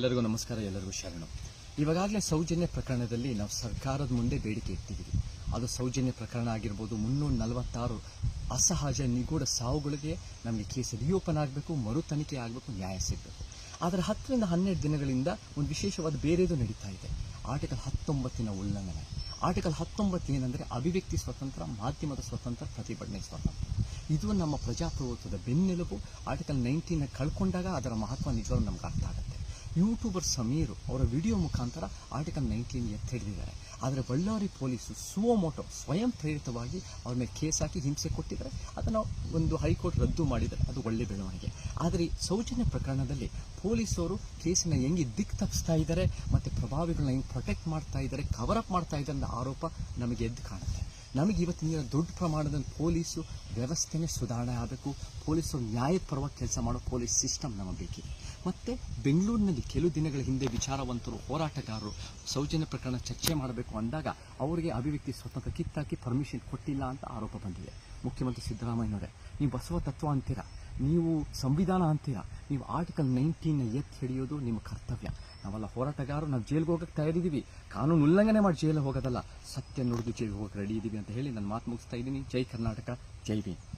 ಎಲ್ಲರಿಗೂ ನಮಸ್ಕಾರ, ಎಲ್ಲರಿಗೂ ಶರಣು. ಇವಾಗಲೇ ಸೌಜನ್ಯ ಪ್ರಕರಣದಲ್ಲಿ ನಾವು ಸರ್ಕಾರದ ಮುಂದೆ ಬೇಡಿಕೆ ಇಟ್ಟಿದ್ದೀವಿ. ಅದು ಸೌಜನ್ಯ ಪ್ರಕರಣ ಆಗಿರ್ಬೋದು, ಮುನ್ನೂರ ನಲವತ್ತಾರು ಅಸಹಜ, ನಿಗೂಢ ಸಾವುಗಳಿಗೆ ನಮಗೆ ಕೇಸ್ ರಿಓಪನ್ ಆಗಬೇಕು, ಮರು ತನಿಖೆ ಆಗಬೇಕು, ನ್ಯಾಯ ಸಿಗಬೇಕು. ಆದರೆ ಹತ್ತರಿಂದ ಹನ್ನೆರಡು ದಿನಗಳಿಂದ ಒಂದು ವಿಶೇಷವಾದ ಬೇರೆದು ನಡೀತಾ ಇದೆ. ಆರ್ಟಿಕಲ್ ಹತ್ತೊಂಬತ್ತಿನ ಉಲ್ಲಂಘನೆ. ಆರ್ಟಿಕಲ್ ಹತ್ತೊಂಬತ್ತು ಏನಂದರೆ ಅಭಿವ್ಯಕ್ತಿ ಸ್ವತಂತ್ರ, ಮಾಧ್ಯಮದ ಸ್ವತಂತ್ರ, ಪ್ರತಿಭಟನೆ ಸ್ವತಂತ್ರ. ಇದು ನಮ್ಮ ಪ್ರಜಾಪ್ರಭುತ್ವದ ಬೆನ್ನೆಲುಬು. ಆರ್ಟಿಕಲ್ ನೈನ್ಟೀನ್ ಕಳ್ಕೊಂಡಾಗ ಅದರ ಮಹತ್ವ ನಿಜವಾಗ್ಲೂ ನಮ್ಗೆ ಅರ್ಥ ಆಗುತ್ತೆ ಯೂಟ್ಯೂಬರ್ ಸಮೀರ್ ಅವರ ವಿಡಿಯೋ ಮುಖಾಂತರ ಆರ್ಟಿಕಲ್ ನೈನ್ಟೀನ್ ಎತ್ತಿ ಹಿಡಿದಿದ್ದಾರೆ ಆದರೆ ಬಳ್ಳಾರಿ ಪೊಲೀಸು ಸುವೋಮೋಟೋ ಸ್ವಯಂ ಪ್ರೇರಿತವಾಗಿ ಅವ್ರ ಮೇಲೆ ಕೇಸ್ ಹಾಕಿ ಹಿಂಸೆ ಕೊಟ್ಟಿದ್ದಾರೆ. ಅದನ್ನು ಒಂದು ಹೈಕೋರ್ಟ್ ರದ್ದು ಮಾಡಿದ್ದಾರೆ. ಅದು ಒಳ್ಳೆ ಬೆಳವಣಿಗೆ. ಆದರೆ ಸೌಜನ್ಯ ಪ್ರಕರಣದಲ್ಲಿ ಪೊಲೀಸರು ಕೇಸಿನ ಹೆಂಗೆ ದಿಕ್ ತಪ್ಪಿಸ್ತಾ ಇದ್ದಾರೆ, ಮತ್ತು ಪ್ರಭಾವಿಗಳನ್ನ ಹೆಂಗೆ ಪ್ರೊಟೆಕ್ಟ್ ಮಾಡ್ತಾ ಇದ್ದಾರೆ ಕವರ್ ಅಪ್ ಮಾಡ್ತಾ ಇದ್ದಾರೆ ಅನ್ನೋ ಆರೋಪ ನಮಗೆ ಎದ್ದು ಕಾಣುತ್ತೆ. ನಮಗೆ ಇವತ್ತಿನ ದೊಡ್ಡ ಪ್ರಮಾಣದ ಪೊಲೀಸು ವ್ಯವಸ್ಥೆನೇ ಸುಧಾರಣೆ ಆಗಬೇಕು. ಪೊಲೀಸರು ನ್ಯಾಯಪರವಾಗಿ ಕೆಲಸ ಮಾಡೋ ಪೊಲೀಸ್ ಸಿಸ್ಟಮ್ ನಮಗೆ ಬೇಕಿದೆ. ಮತ್ತು ಬೆಂಗಳೂರಿನಲ್ಲಿ ಕೆಲವು ದಿನಗಳ ಹಿಂದೆ ವಿಚಾರವಂತರು ಹೋರಾಟಗಾರರು ಸೌಜನ್ಯ ಪ್ರಕರಣ ಚರ್ಚೆ ಮಾಡಬೇಕು ಅಂದಾಗ ಅವರಿಗೆ ಅಭಿವ್ಯಕ್ತಿ ಸ್ವತಂತ್ರ ಕಿತ್ತಾಕಿ ಪರ್ಮಿಷನ್ ಕೊಟ್ಟಿಲ್ಲ ಅಂತ ಆರೋಪ ಬಂದಿದೆ. ಮುಖ್ಯಮಂತ್ರಿ ಸಿದ್ದರಾಮಯ್ಯನವರೇ, ನೀವು ಬಸವ ತತ್ವ ಅಂತೀರಾ? ನೀವು ಸಂವಿಧಾನ ಅಂತೀರಾ. ನೀವು ಆರ್ಟಿಕಲ್ ನೈನ್ಟೀನ್ನ ಎತ್ತಿ ಹಿಡಿಯೋದು ನಿಮ್ಮ ಕರ್ತವ್ಯ. ನಾವೆಲ್ಲ ಹೋರಾಟಗಾರರು, ನಾವು ಜೈಲಿಗೆ ಹೋಗಕ್ಕೆ ತಯಾರಿದ್ದೀವಿ. ಕಾನೂನು ಉಲ್ಲಂಘನೆ ಮಾಡಿ ಜೈಲಿಗೆ ಹೋಗೋದಲ್ಲ. ಸತ್ಯ ನುಡಿದು ಜೈಲಿಗೆ ಹೋಗಕ್ಕೆ ರೆಡಿ ಇದ್ದೀವಿ ಅಂತ ಹೇಳಿ ನಾನು ಮಾತು ಮುಗಿಸ್ತಾ ಇದ್ದೀನಿ. ಜೈ ಕರ್ನಾಟಕ, ಜೈ ಭೀಮ್.